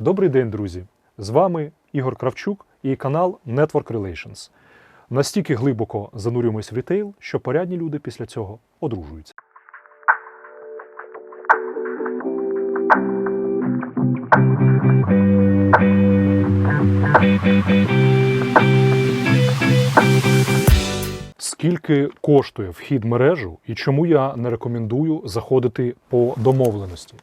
Добрий день, друзі! З вами Ігор Кравчук і канал Network Relations. Настільки глибоко занурюємось в рітейл, що порядні люди після цього одружуються. Скільки коштує вхід мережу і чому я не рекомендую заходити по домовленості?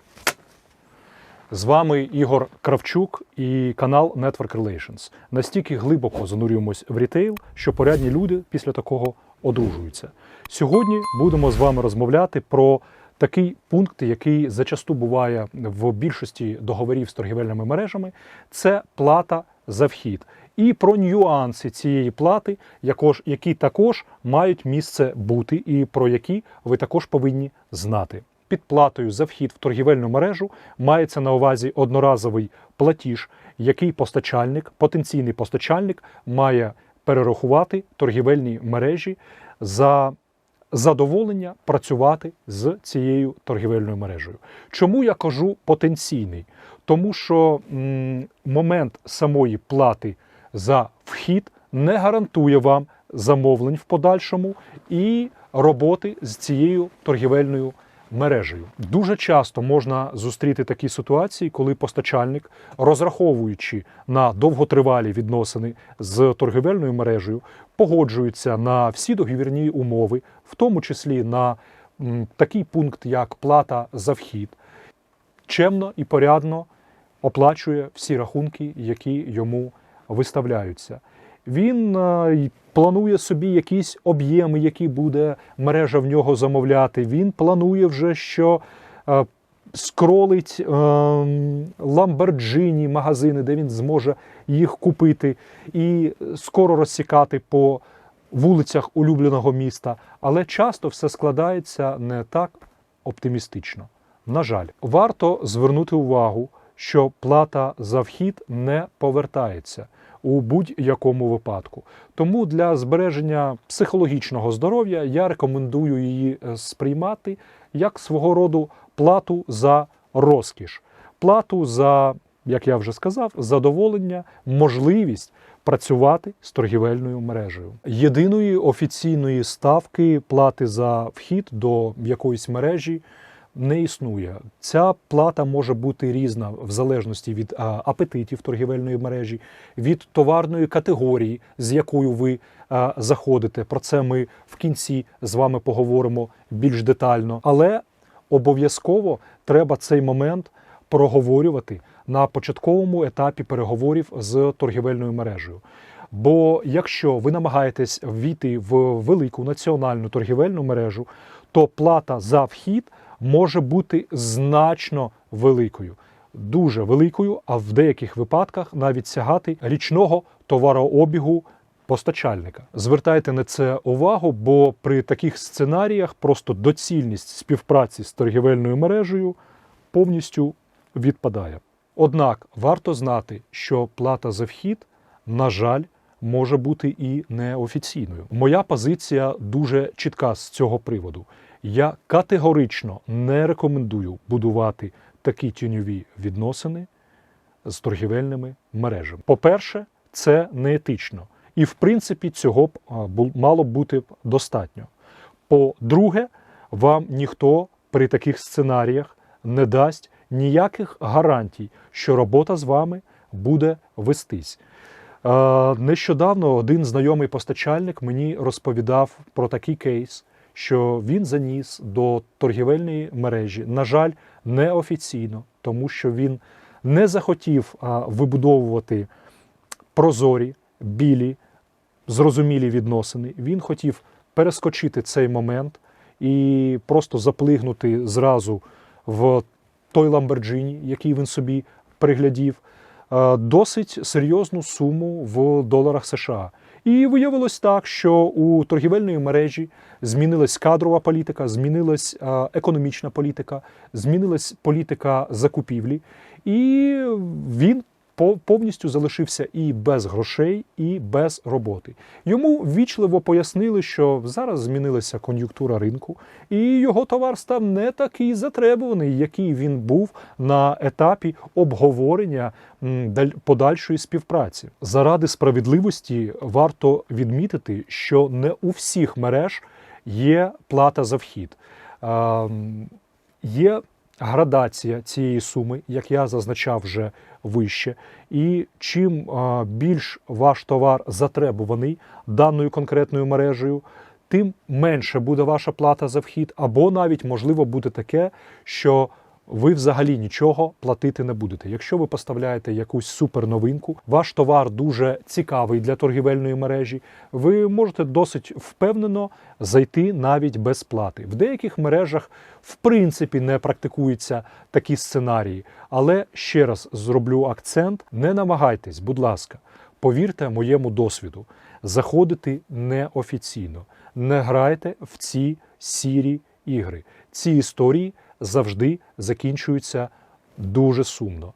З вами Ігор Кравчук і канал Network Relations. Настільки глибоко занурюємось в рітейл, що порядні люди після такого одружуються. Сьогодні будемо з вами розмовляти про такий пункт, який зачасту буває в більшості договорів з торгівельними мережами. Це плата за вхід. І про нюанси цієї плати, які також мають місце бути, і про які ви також повинні знати. Під платою за вхід в торгівельну мережу мається на увазі одноразовий платіж, який постачальник, потенційний постачальник, має перерахувати торгівельній мережі за задоволення працювати з цією торгівельною мережею. Чому я кажу потенційний? Тому що м, момент самої плати за вхід не гарантує вам замовлень в подальшому і роботи з цією торгівельною мережею. Дуже часто можна зустріти такі ситуації, коли постачальник, розраховуючи на довготривалі відносини з торгівельною мережею, погоджується на всі договірні умови, в тому числі на такий пункт, як плата за вхід, чемно і порядно оплачує всі рахунки, які йому виставляються. Він е, планує собі якісь об'єми, які буде мережа в нього замовляти. Він планує вже, що е, скролить ламберджині магазини, де він зможе їх купити і скоро розсікати по вулицях улюбленого міста. Але часто все складається не так оптимістично. На жаль, варто звернути увагу, що плата за вхід не повертається у будь-якому випадку. Тому для збереження психологічного здоров'я я рекомендую її е, сприймати як свого роду плату за розкіш, плату за, як я вже сказав, задоволення, можливість працювати з торгівельною мережею. Єдиної офіційної ставки плати за вхід до якоїсь мережі не існує. Ця плата може бути різна в залежності від апетитів торгівельної мережі, від товарної категорії, з якою ви заходите. Про це ми в кінці з вами поговоримо більш детально. Але обов'язково треба цей момент проговорювати на початковому етапі переговорів з торгівельною мережею. Бо якщо ви намагаєтесь ввійти в велику національну торгівельну мережу, то плата за вхід може бути значно великою, дуже великою, а в деяких випадках навіть сягати річного товарообігу постачальника. Звертайте на це увагу, бо при таких сценаріях просто доцільність співпраці з торгівельною мережею повністю відпадає. Однак варто знати, що плата за вхід, на жаль, може бути і неофіційною. Моя позиція дуже чітка з цього приводу. Я категорично не рекомендую будувати такі тіньові відносини з торгівельними мережами. По-перше, це неетично. І, в принципі, цього б мало бути достатньо. По-друге, вам ніхто при таких сценаріях не дасть ніяких гарантій, що робота з вами буде вестись. Нещодавно один знайомий постачальник мені розповідав про такий кейс, що він заніс до торгівельної мережі, на жаль, неофіційно, тому що він не захотів вибудовувати прозорі, білі, зрозумілі відносини. Він хотів перескочити цей момент і просто заплигнути зразу в той Ламберджині, який він собі приглядів, досить серйозну суму в доларах США. І виявилось так, що у торгівельної мережі змінилась кадрова політика, змінилась е, економічна політика, змінилась політика закупівлі, і він повністю залишився і без грошей, і без роботи. Йому ввічливо пояснили, що зараз змінилася кон'юнктура ринку, і його товар став не такий затребуваний, який він був на етапі обговорення подальшої співпраці. Заради справедливості варто відмітити, що не у всіх мереж є плата за вхід. Є градація цієї суми, як я зазначав вже вище. І чим більш ваш товар затребуваний даною конкретною мережею, тим менше буде ваша плата за вхід, або навіть можливо буде таке, що ви взагалі нічого платити не будете. Якщо ви поставляєте якусь суперновинку, ваш товар дуже цікавий для торгівельної мережі, ви можете досить впевнено зайти навіть без плати. В деяких мережах в принципі не практикуються такі сценарії. Але ще раз зроблю акцент: не намагайтесь, будь ласка, повірте моєму досвіду, заходити неофіційно, не грайте в ці сірі ігри. Ці історії завжди закінчуються дуже сумно.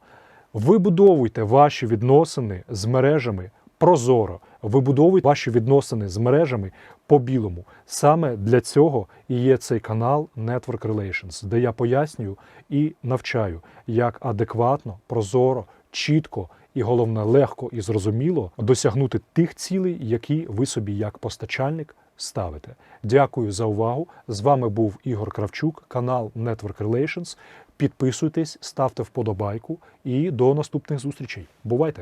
Вибудовуйте ваші відносини з мережами прозоро. Вибудовуйте ваші відносини з мережами по-білому. Саме для цього і є цей канал Network Relations, де я пояснюю і навчаю, як адекватно, прозоро, чітко і головне легко і зрозуміло досягнути тих цілей, які ви собі як постачальник ставите. Дякую за увагу. З вами був Ігор Кравчук, канал Network Relations. Підписуйтесь, ставте вподобайку і до наступних зустрічей. Бувайте!